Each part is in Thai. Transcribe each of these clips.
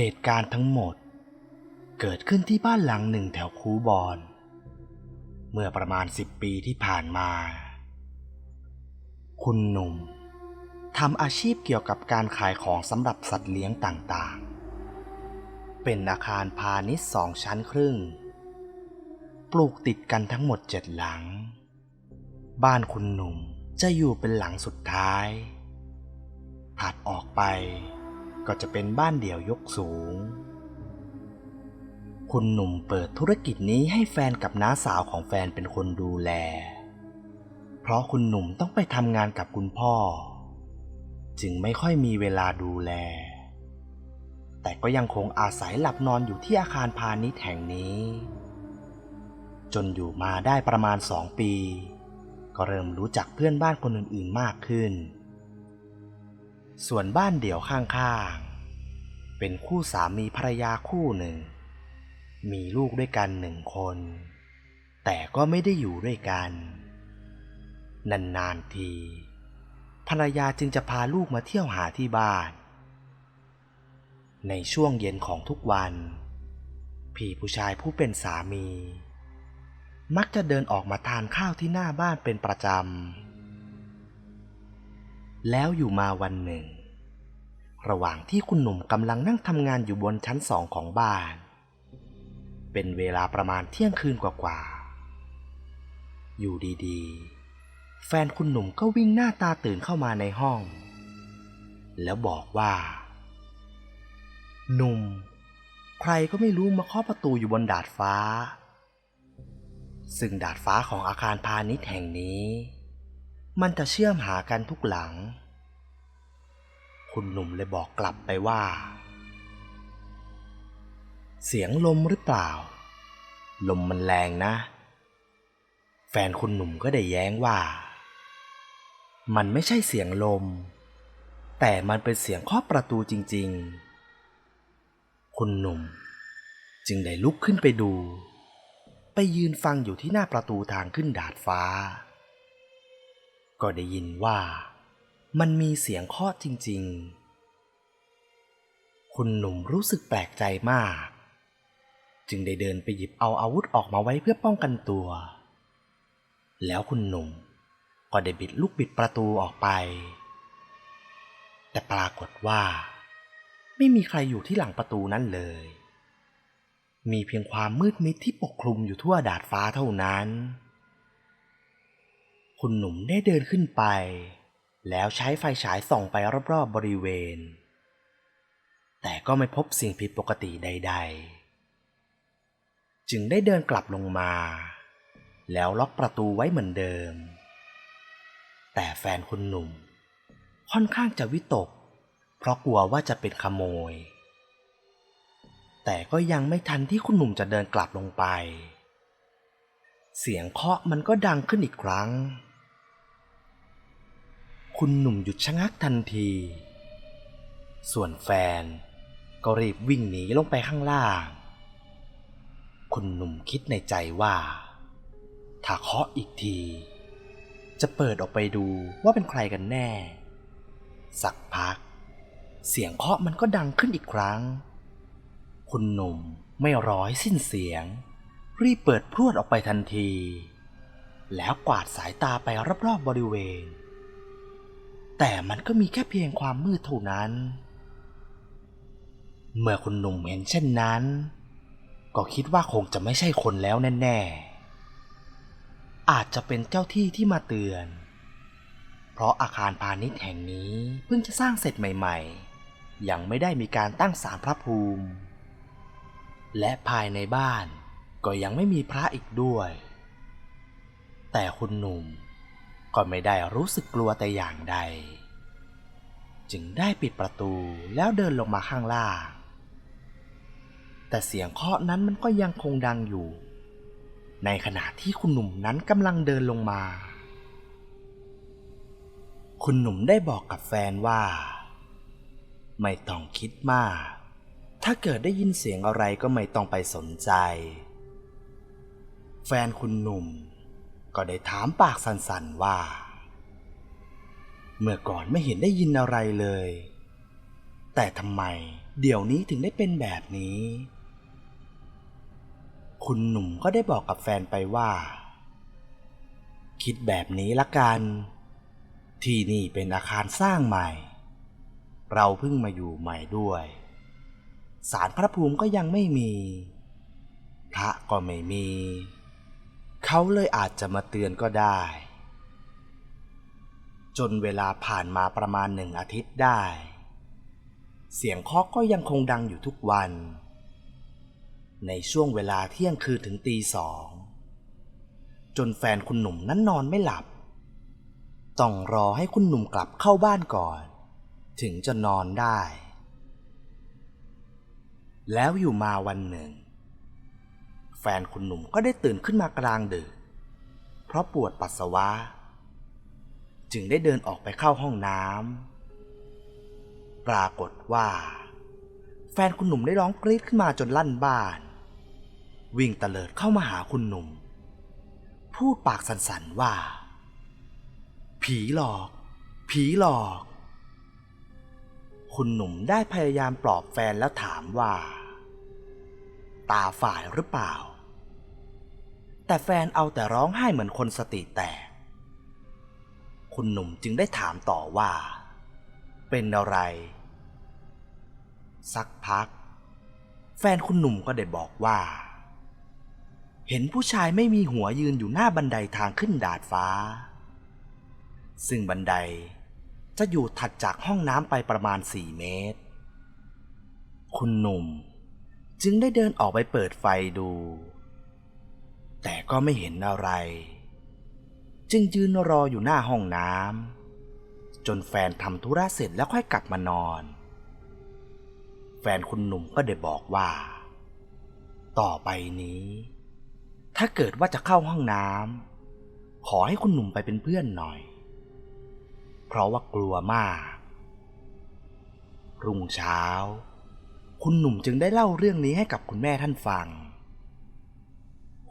เหตุการณ์ทั้งหมด เกิดขึ้นที่บ้านหลังหนึ่งแถวคูบอน เมื่อประมาณสิบปีที่ผ่านมา คุณหนุ่มทำอาชีพเกี่ยวกับการขายของสำหรับสัตว์เลี้ยงต่างๆ เป็นอาคารพาณิชย์สองชั้นครึ่ง ปลูกติดกันทั้งหมดเจ็ดหลัง บ้านคุณหนุ่มจะอยู่เป็นหลังสุดท้าย ถัดออกไป ก็จะเป็นบ้านเดี่ยวยกสูง คุณหนุ่มเปิดธุรกิจนี้ให้แฟนกับน้าสาวของแฟนเป็นคนดูแล เพราะคุณหนุ่มต้องไปทำงานกับคุณพ่อ จึงไม่ค่อยมีเวลาดูแล แต่ก็ยังคงอาศัยหลับนอนอยู่ที่อาคารพาณิชย์แห่งนี้ จนอยู่มาได้ประมาณสองปี ก็เริ่มรู้จักเพื่อนบ้านคนอื่นๆมากขึ้น ส่วนบ้านเดี่ยวข้างๆ เป็นคู่สามีภรรยาคู่หนึ่ง มีลูกด้วยกันหนึ่งคน แต่ก็ไม่ได้อยู่ด้วยกัน นานๆที ภรรยาจึงจะพาลูกมาเที่ยวหาที่บ้าน ในช่วงเย็นของทุกวัน พี่ผู้ชายผู้เป็นสามี มักจะเดินออกมาทานข้าวที่หน้าบ้านเป็นประจำ แล้วอยู่มาวันหนึ่ง ระหว่างที่คุณหนุ่มกำลังนั่งทำงานอยู่บนชั้นสองของบ้าน เป็นเวลาประมาณเที่ยงคืนกว่าๆ อยู่ดีๆ แฟนคุณหนุ่มก็วิ่งหน้าตาตื่นเข้ามาในห้อง แล้วบอกว่า หนุ่ม ใครก็ไม่รู้มาเคาะประตูอยู่บนดาดฟ้า ซึ่งดาดฟ้าของอาคารพาณิชย์แห่งนี้มันจะเชื่อมหากันทุกหลัง คุณหนุ่มเลยบอกกลับไปว่า เสียงลมหรือเปล่า ลมมันแรงนะ แฟนคุณหนุ่มก็ได้แย้งว่า มันไม่ใช่เสียงลม แต่มันเป็นเสียงเคาะประตูจริง ๆ คุณหนุ่มจึงได้ลุกขึ้นไปดู ไปยืนฟังอยู่ที่หน้าประตูทางขึ้นดาดฟ้า ก็ได้ยินว่า มันมีเสียงเคาะจริง ๆ คุณหนุ่มรู้สึกแปลกใจมาก จึงได้เดินไปหยิบเอาอาวุธออกมาไว้เพื่อป้องกันตัว แล้วคุณหนุ่มก็ได้บิดลูกบิดประตูออกไป แต่ปรากฏว่า ไม่มีใครอยู่ที่หลังประตูนั้นเลย มีเพียงความมืดมิดที่ปกคลุมอยู่ทั่วดาดฟ้าเท่านั้น คุณหนุ่มได้เดินขึ้นไป แล้วใช้ไฟฉายส่องไปรอบๆบบริเวณ แต่ก็ไม่พบสิ่งผิดปกติใด ๆ จึงได้เดินกลับลงมา แล้วล็อกประตูไว้เหมือนเดิม แต่แฟนคุณหนุ่ม ค่อนข้างจะวิตก เพราะกลัวว่าจะเป็นขโมย แต่ก็ยังไม่ทันที่คุณหนุ่มจะเดินกลับลงไป เสียงเคาะมันก็ดังขึ้นอีกครั้ง คุณหนุ่มหยุดชะงักทันที ส่วนแฟนก็รีบวิ่งหนีลงไปข้างล่าง คุณหนุ่มคิดในใจว่า ถ้าเคาะอีกที จะเปิดออกไปดูว่าเป็นใครกันแน่ สักพัก เสียงเคาะมันก็ดังขึ้นอีกครั้ง คุณหนุ่มไม่ร้อให้สิ้นเสียง รีบเปิดพรวดออกไปทันที แล้วกวาดสายตาไปรอบๆบริเวณ แต่มันก็มีแค่เพียงความมืดเท่านั้น เมื่อคุณหนุ่มเห็นเช่นนั้น ก็คิดว่าคงจะไม่ใช่คนแล้วแน่ๆ อาจจะเป็นเจ้าที่ที่มาเตือน เพราะอาคารพาณิชย์แห่งนี้เพิ่งจะสร้างเสร็จใหม่ ๆ ยังไม่ได้มีการตั้งศาลพระภูมิ และภายในบ้านก็ยังไม่มีพระอีกด้วย แต่คุณหนุ่ม ก็ไม่ได้รู้สึกกลัวแต่อย่างใด จึงได้ปิดประตูแล้วเดินลงมาข้างล่าง แต่เสียงเคาะนั้นมันก็ยังคงดังอยู่ ในขณะที่คุณหนุ่มนั้นกำลังเดินลงมา คุณหนุ่มได้บอกกับแฟนว่า ไม่ต้องคิดมาก ถ้าเกิดได้ยินเสียงอะไรก็ไม่ต้องไปสนใจ แฟนคุณหนุ่ม ก็ได้ถามปากสันๆว่า เมื่อก่อนไม่เห็นได้ยินอะไรเลย แต่ทำไมเดี๋ยวนี้ถึงได้เป็นแบบนี้ คุณหนุ่มก็ได้บอกกับแฟนไปว่า คิดแบบนี้ละกัน ที่นี่เป็นอาคารสร้างใหม่ เราเพิ่งมาอยู่ใหม่ด้วยสารพระภูมิก็ยังไม่มี พระก็ไม่มี เขาเลยอาจจะมาเตือนก็ได้ จนเวลาผ่านมาประมาณหนึ่งอาทิตย์ได้ เสียงเคาะก็ยังคงดังอยู่ทุกวัน ในช่วงเวลาเที่ยงคืนถึงตีสองจนแฟนคุณหนุ่มนั้นนอนไม่หลับ ต้องรอให้คุณหนุ่มกลับเข้าบ้านก่อน ถึงจะนอนได้ แล้วอยู่มาวันหนึ่ง ฟนคุณหนุ่มก็ได้ตื่นขึ้นมากลางดึกเพราะปวดปัสสาวะ จึงได้เดินออกไปเข้าห้องน้ำปรากฏว่า แฟนคุณหนุ่มได้ร้องกรี๊ดขึ้นมาจนลั่นบ้าน วิ่งเตลิดเข้ามาหาคุณหนุ่ม พูดปากสันๆว่า ผีหลอก ผีหลอก คุณหนุ่มได้พยายามปลอบแฟนแล้วถามว่า ตาฝ่ายหรือเปล่า แต่แฟนเอาแต่ร้องไห้เหมือนคนสติแตก คุณหนุ่มจึงได้ถามต่อว่า เป็นอะไร สักพัก แฟนคุณหนุ่มก็ได้บอกว่า เห็นผู้ชายไม่มีหัวยืนอยู่หน้าบันไดทางขึ้นดาดฟ้า ซึ่งบันไดจะอยู่ถัดจากห้องน้ำไปประมาณสี่เมตร คุณหนุ่มจึงได้เดินออกไปเปิดไฟดู แต่ก็ไม่เห็นอะไร จึงยืนรออยู่หน้าห้องน้ำจนแฟนทำธุระเสร็จแล้วค่อยกลับมานอน แฟนคุณหนุ่มก็ได้บอกว่า ต่อไปนี้ ถ้าเกิดว่าจะเข้าห้องน้ำขอให้คุณหนุ่มไปเป็นเพื่อนหน่อย เพราะว่ากลัวมาก รุ่งเช้า คุณหนุ่มจึงได้เล่าเรื่องนี้ให้กับคุณแม่ท่านฟัง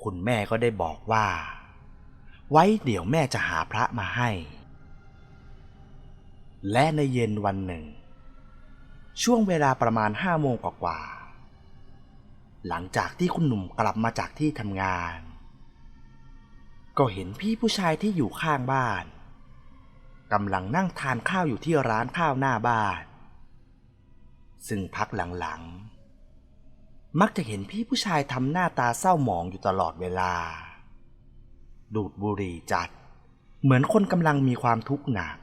คุณแม่ก็ได้บอกว่า ไว้เดี๋ยวแม่จะหาพระมาให้ และในเย็นวันหนึ่ง ช่วงเวลาประมาณห้าโมงกว่าๆหลังจากที่คุณหนุ่มกลับมาจากที่ทำงาน ก็เห็นพี่ผู้ชายที่อยู่ข้างบ้านกำลังนั่งทานข้าวอยู่ที่ร้านข้าวหน้าบ้าน ซึ่งพักหลังๆ มักจะเห็นพี่ผู้ชายทำหน้าตาเศร้าหมองอยู่ตลอดเวลา ดูดบุหรี่จัด เหมือนคนกำลังมีความทุกข์หนัก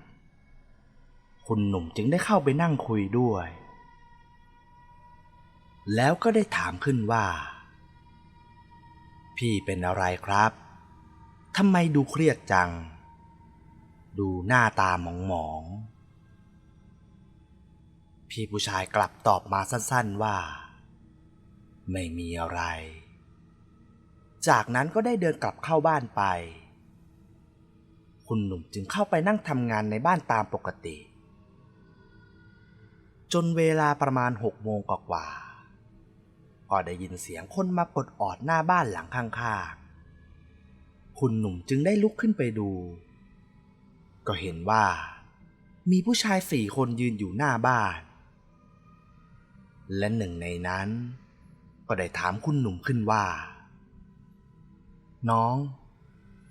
คุณหนุ่มจึงได้เข้าไปนั่งคุยด้วย แล้วก็ได้ถามขึ้นว่า พี่เป็นอะไรครับทำไมดูเครียดจัง ดูหน้าตาหมองๆพี่ผู้ชายกลับตอบมาสั้นๆว่า ไม่มีอะไร จากนั้นก็ได้เดินกลับเข้าบ้านไป คุณหนุ่มจึงเข้าไปนั่งทำงานในบ้านตามปกติ จนเวลาประมาณหกโมงกว่าก็ได้ยินเสียงคนมากดออดหน้าบ้านหลังข้างๆ คุณหนุ่มจึงได้ลุกขึ้นไปดู ก็เห็นว่ามีผู้ชายสี่คนยืนอยู่หน้าบ้าน และหนึ่งในนั้น ก็ได้ถามคุณหนุ่มขึ้นว่า น้อง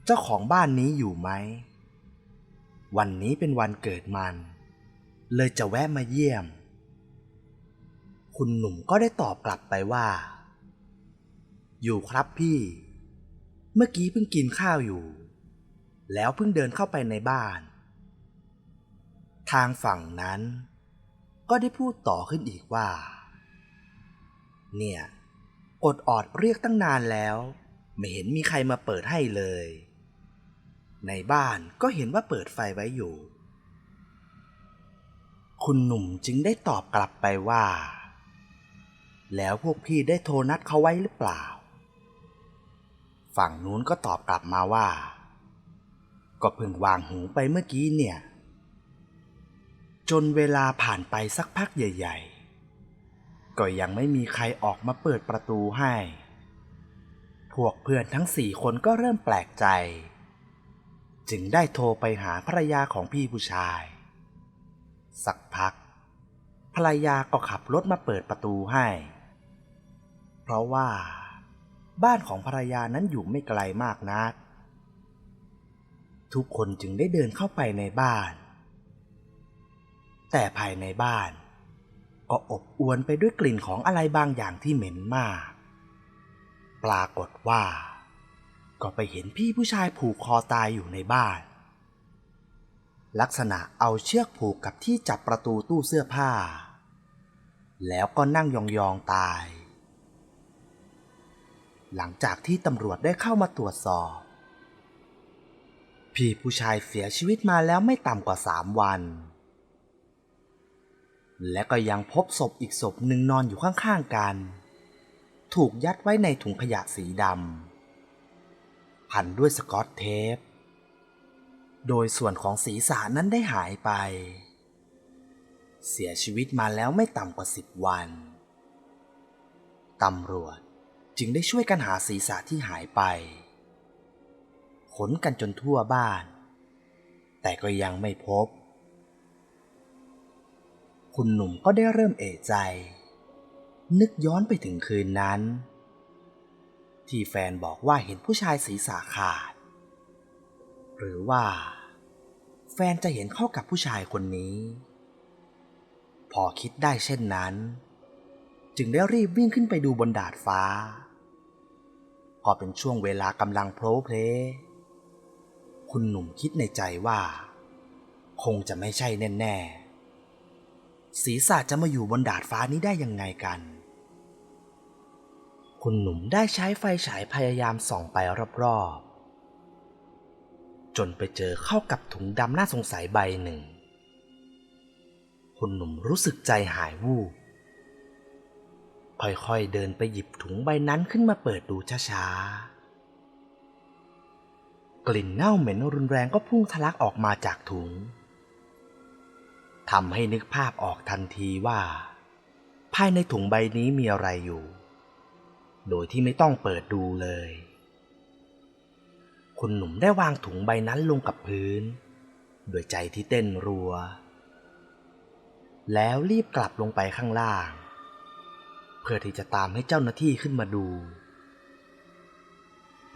เจ้าของบ้านนี้อยู่ไหม วันนี้เป็นวันเกิดมัน เลยจะแวะมาเยี่ยม คุณหนุ่มก็ได้ตอบกลับไปว่า อยู่ครับพี่ เมื่อกี้เพิ่งกินข้าวอยู่ แล้วเพิ่งเดินเข้าไปในบ้าน ทางฝั่งนั้นก็ได้พูดต่อขึ้นอีกว่า เนี่ย กดออดเรียกตั้งนานแล้ว ไม่เห็นมีใครมาเปิดให้เลย ในบ้านก็เห็นว่าเปิดไฟไว้อยู่ คุณหนุ่มจึงได้ตอบกลับไปว่า แล้วพวกพี่ได้โทรนัดเขาไว้หรือเปล่า ฝั่งนู้นก็ตอบกลับมาว่า ก็เพิ่งวางหูไปเมื่อกี้เนี่ย จนเวลาผ่านไปสักพักใหญ่ ๆ ก็ยังไม่มีใครออกมาเปิดประตูให้ พวกเพื่อนทั้งสี่คนก็เริ่มแปลกใจ จึงได้โทรไปหาภรรยาของพี่ผู้ชาย สักพัก ภรรยาก็ขับรถมาเปิดประตูให้ เพราะว่า บ้านของภรรยานั้นอยู่ไม่ไกลมากนัก ทุกคนจึงได้เดินเข้าไปในบ้าน แต่ภายในบ้าน ก็อบอวลไปด้วยกลิ่นของอะไรบางอย่างที่เหม็นมาก ปรากฏว่า ก็ไปเห็นพี่ผู้ชายผูกคอตายอยู่ในบ้าน ลักษณะเอาเชือกผูกกับที่จับประตูตู้เสื้อผ้า แล้วก็นั่งยองๆตาย หลังจากที่ตำรวจได้เข้ามาตรวจสอบ พี่ผู้ชายเสียชีวิตมาแล้วไม่ต่ำกว่าสามวัน และก็ยังพบศพอีกศพหนึ่งนอนอยู่ข้างๆกัน ถูกยัดไว้ในถุงขยะสีดำพันด้วยสกอตเทป โดยส่วนของศีรษะนั้นได้หายไป เสียชีวิตมาแล้วไม่ต่ำกว่าสิบวันตำรวจจึงได้ช่วยกันหาศีรษะที่หายไปขนกันจนทั่วบ้าน แต่ก็ยังไม่พบ คุณหนุ่มก็ได้เริ่มเอะใจ นึกย้อนไปถึงคืนนั้น ที่แฟนบอกว่าเห็นผู้ชายศีรษะขาด หรือว่า แฟนจะเห็นเข้ากับผู้ชายคนนี้ พอคิดได้เช่นนั้น จึงได้รีบวิ่งขึ้นไปดูบนดาดฟ้าก็เป็นช่วงเวลากำลังโพลเพลคุณหนุ่มคิดในใจว่า คงจะไม่ใช่แน่ๆ ศีรษะจะมาอยู่บนดาดฟ้านี้ได้ยังไงกัน คุณหนุ่มได้ใช้ไฟฉายพยายามส่องไปรอบๆ จนไปเจอเข้ากับถุงดำน่าสงสัยใบหนึ่ง คุณหนุ่มรู้สึกใจหายวูบ ค่อยๆเดินไปหยิบถุงใบนั้นขึ้นมาเปิดดูช้าๆ กลิ่นเน่าเหม็นรุนแรงก็พุ่งทะลักออกมาจากถุง ทำให้นึกภาพออกทันทีว่า ภายในถุงใบนี้มีอะไรอยู่ โดยที่ไม่ต้องเปิดดูเลย คุณหนุ่มได้วางถุงใบนั้นลงกับพื้น โดยใจที่เต้นรัว แล้วรีบกลับลงไปข้างล่าง เพื่อที่จะตามให้เจ้าหน้าที่ขึ้นมาดู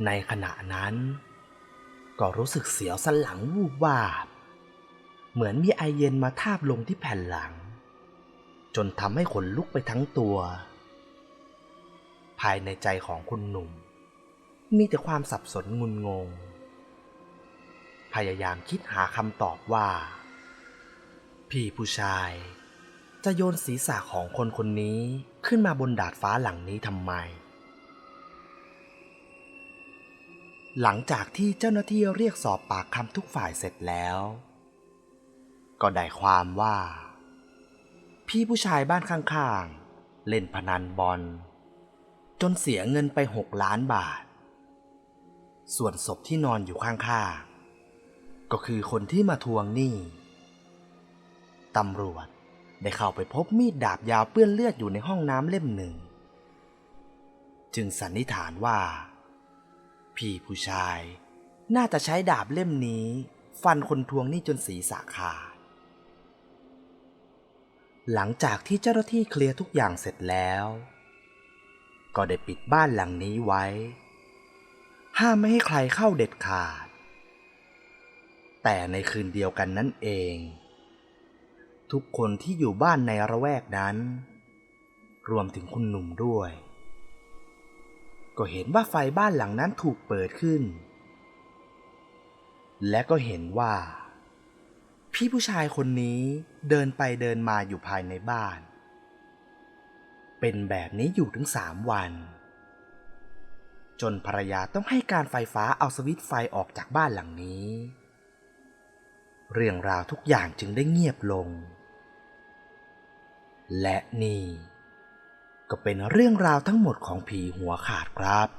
ในขณะนั้น ก็รู้สึกเสียวสันหลังวูบวาบ เหมือนมีไอเย็นมาทาบลงที่แผ่นหลัง จนทำให้ขนลุกไปทั้งตัว ภายในใจของคุณหนุ่ม มีแต่ความสับสนงุนงง พยายามคิดหาคำตอบว่า พี่ผู้ชาย จะโยนศีรษะของคนคนนี้ขึ้นมาบนดาดฟ้าหลังนี้ทำไม หลังจากที่เจ้าหน้าที่เรียกสอบปากคำทุกฝ่ายเสร็จแล้ว ก็ได้ความว่า พี่ผู้ชายบ้านข้างๆ เล่นพนันบอล จนเสียเงินไปหกล้านบาท ส่วนศพที่นอนอยู่ข้างๆ ก็คือคนที่มาทวงหนี้ตำรวจได้เข้าไปพบมีดดาบยาวเปื้อนเลือดอยู่ในห้องน้ำเล่มหนึ่ง จึงสันนิษฐานว่า พี่ผู้ชายน่าจะใช้ดาบเล่มนี้ ฟันคนทวงหนี้จนศีรษะขาด หลังจากที่เจ้าหน้าที่เคลียร์ทุกอย่างเสร็จแล้ว ก็ได้ปิดบ้านหลังนี้ไว้ ห้ามไม่ให้ใครเข้าเด็ดขาด แต่ในคืนเดียวกันนั่นเอง ทุกคนที่อยู่บ้านในระแวกนั้น รวมถึงคุณหนุ่มด้วย ก็เห็นว่าไฟบ้านหลังนั้นถูกเปิดขึ้น และก็เห็นว่า พี่ผู้ชายคนนี้เดินไปเดินมาอยู่ภายในบ้าน เป็นแบบนี้อยู่ถึงสามวัน จนภรรยาต้องให้การไฟฟ้าเอาสวิตช์ไฟออกจากบ้านหลังนี้ เรื่องราวทุกอย่างจึงได้เงียบลง และนี่ ก็เป็นเรื่องราวทั้งหมดของผีหัวขาดครับ